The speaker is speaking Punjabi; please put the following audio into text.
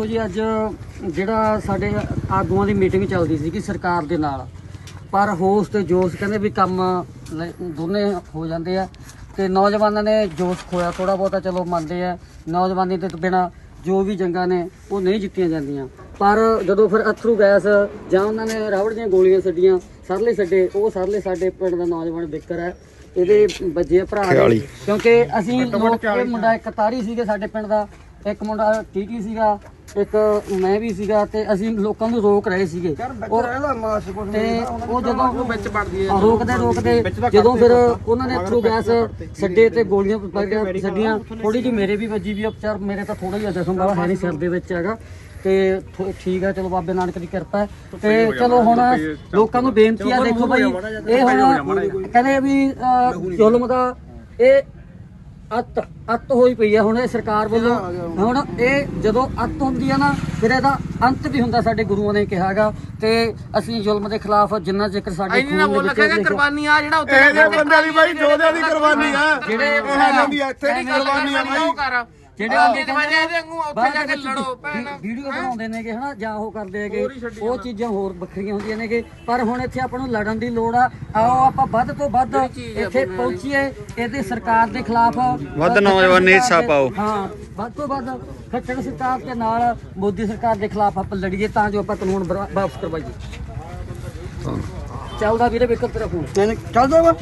ਦੇਖੋ ਜੀ ਅੱਜ ਜਿਹੜਾ ਸਾਡੇ ਆਗੂਆਂ ਦੀ ਮੀਟਿੰਗ ਚੱਲਦੀ ਸੀ ਕਿ ਸਰਕਾਰ ਦੇ ਨਾਲ ਪਰ ਹੋਸ ਤੇ ਜੋਸ਼ ਕਹਿੰਦੇ ਵੀ ਕੰਮ ਲੈ- ਦੋਨੇ ਹੋ ਜਾਂਦੇ ਆ ਤੇ ਨੌਜਵਾਨਾਂ ਨੇ ਜੋਸ਼ ਖੋਇਆ ਥੋੜਾ ਬਹੁਤਾ ਚਲੋ ਮੰਨਦੇ ਆ ਨੌਜਵਾਨੀ ਦੇ ਬਿਨਾ ਜੋ ਵੀ ਜੰਗਾਂ ਨੇ ਉਹ ਨਹੀਂ ਜਿੱਤੀਆਂ ਜਾਂਦੀਆਂ। ਪਰ ਜਦੋਂ ਫਿਰ ਅਥਰੂ ਗੈਸ ਜਾਂ ਉਹਨਾਂ ਨੇ ਰਾਵੜ ਦੀਆਂ ਗੋਲੀਆਂ ਛੱਡੀਆਂ ਸਰਲੇ ਛੱਡੇ ਉਹ ਸਰਲੇ ਸਾਡੇ ਪਿੰਡ ਦਾ ਨੌਜਵਾਨ ਬਿੱਕਰ ਹੈ ਇਹਦੇ ਵੱਜੇ ਭਰਾ ਕਿਉਂਕਿ ਅਸੀਂ ਲੋਕ ਮੁੰਡਾ ਇੱਕ ਤਾਰੀ ਸੀਗੇ ਸਾਡੇ ਪਿੰਡ ਦਾ ਇੱਕ ਮੁੰਡਾ ਟੀਟੀ ਸੀਗਾ ਇੱਕ ਮੈਂ ਵੀ ਸੀਗਾ ਤੇ ਅਸੀਂ ਲੋਕਾਂ ਨੂੰ ਰੋਕ ਰਹੇ ਸੀਗੇ। ਉਹ ਤੇ ਉਹ ਜਦੋਂ ਵਿੱਚ ਵੜਦੀ ਹੈ। ਰੋਕਦੇ ਰੋਕਦੇ ਜਦੋਂ ਫਿਰ ਉਹਨਾਂ ਨੇ ਥਰੂ ਗੈਸ ਛੱਡੇ ਤੇ ਗੋਲੀਆਂ ਪੈ- ਛੱਡੀਆਂ। ਥੋੜੀ ਜਿਹੀ ਮੇਰੇ ਵੀ ਵੱਜੀ ਵੀ ਉਪਚਾਰ ਮੇਰੇ ਤਾਂ ਥੋੜਾ ਜਿਹਾ ਜ਼ਖਮ ਵਾਲਾ ਹੈ ਨਹੀਂ ਸਿਰ ਦੇ ਵਿੱਚ ਹੈਗਾ। ਤੇ ਠੀਕ ਹੈ ਚਲੋ ਬਾਬੇ ਨਾਨਕ ਦੀ ਕਿਰਪਾ ਤੇ ਚਲੋ ਹੁਣ ਲੋਕਾਂ ਨੂੰ ਬੇਨਤੀ ਆ ਦੇਖੋ ਭਾਈ ਇਹ ਹੁਣ ਕਹਿੰਦੇ ਵੀ ਜ਼ੁਲਮ ਦਾ ਇਹ ਅੱਤ ਅੱਤ ਹੋਈ ਪਈ ਆ ਹੁਣ ਇਹ ਸਰਕਾਰ ਵੱਲੋਂ। ਹੁਣ। ਇਹ ਜਦੋਂ ਅੱਤ ਹੁੰਦੀ ਆ ਨਾ ਫਿਰ ਇਹਦਾ ਅੰਤ ਵੀ ਹੁੰਦਾ ਸਾਡੇ ਗੁਰੂਆਂ ਨੇ ਕਿਹਾਗਾ ਤੇ ਅਸੀਂ ਜ਼ੁਲਮ ਦੇ ਖਿਲਾਫ ਜਿੰਨਾ ਜ਼ਿਕਰ ਸਾਡੇ ਖੂਨ ਦੇ ਬੋਲ ਵਿੱਚ ਲਿਖਿਆ- ਕੁਰਬਾਨੀ ਆ ਜਿਹੜਾ ਉੱਤੇ ਇਹ ਜੇ ਬੰਦੇ ਦੀ ਬਾਈ ਜੋਧਿਆਂ ਦੀ ਕੁਰਬਾਨੀ ਆ। ਜਿਹੜੇ ਇਹ ਜਾਂਦੀ ਆ ਇੱਥੇ ਦੀ ਕੁਰਬਾਨੀ ਆ ਬਾਈ ਉਹ ਕਰ। ਜਿਹੜੇ ਬੰਦੇ ਜਿਹਦੇ ਵਜ੍ਹਾ ਇਹਦੇ ਵਾਂਗੂ ਉੱਥੇ ਜਾ ਕੇ ਲੜੋ ਭੈਣ। ਵੀਡੀਓ ਬਣਾਉਂਦੇ ਨੇਗੇ ਹਨਾ ਜਾਂ ਉਹ ਕਰਦੇ ਹੈਗੇ ਉਹ ਚੀਜ਼ਾਂ ਹੋਰ ਵੱਖਰੀਆਂ ਹੁੰਦੀਆਂ ਨੇਗੇ। ਪਰ ਹੁਣ ਇੱਥੇ ਆਪਾਂ ਨੂੰ ਲੜਨ ਦੀ ਲੋੜ ਆ। ਆਓ ਆਪਾਂ ਵੱਧ ਤੋਂ ਵੱਧ ਇੱਥੇ ਪਹੁੰਚੀਏ ਇਹਦੇ ਸਰਕਾਰ ਦੇ ਖਿਲਾਫ। ਵੱਧ ਨੌਜਵਾਨੀ ਹਿੱਸਾ ਪਾਓ। ਹਾਂ ਵੱਧ ਤੋਂ ਵੱਧ ਖੱਟੜ ਸਰਕਾਰ ਦੇ ਨਾਲ ਮੋਦੀ ਸਰਕਾਰ ਦੇ ਖਿਲਾਫ ਆਪਾਂ ਲੜੀਏ ਤਾਂ ਜੋ ਆਪਾਂ ਕਾਨੂੰਨ ਵਾਪਸ ਕਰਵਾਈਏ। ਚੱਲਦਾ ਵੀਰੇ ਵਿਕਰ ਤੇਰਾ ਫੋਨ। ਚੱਲਦਾ ਵਾ।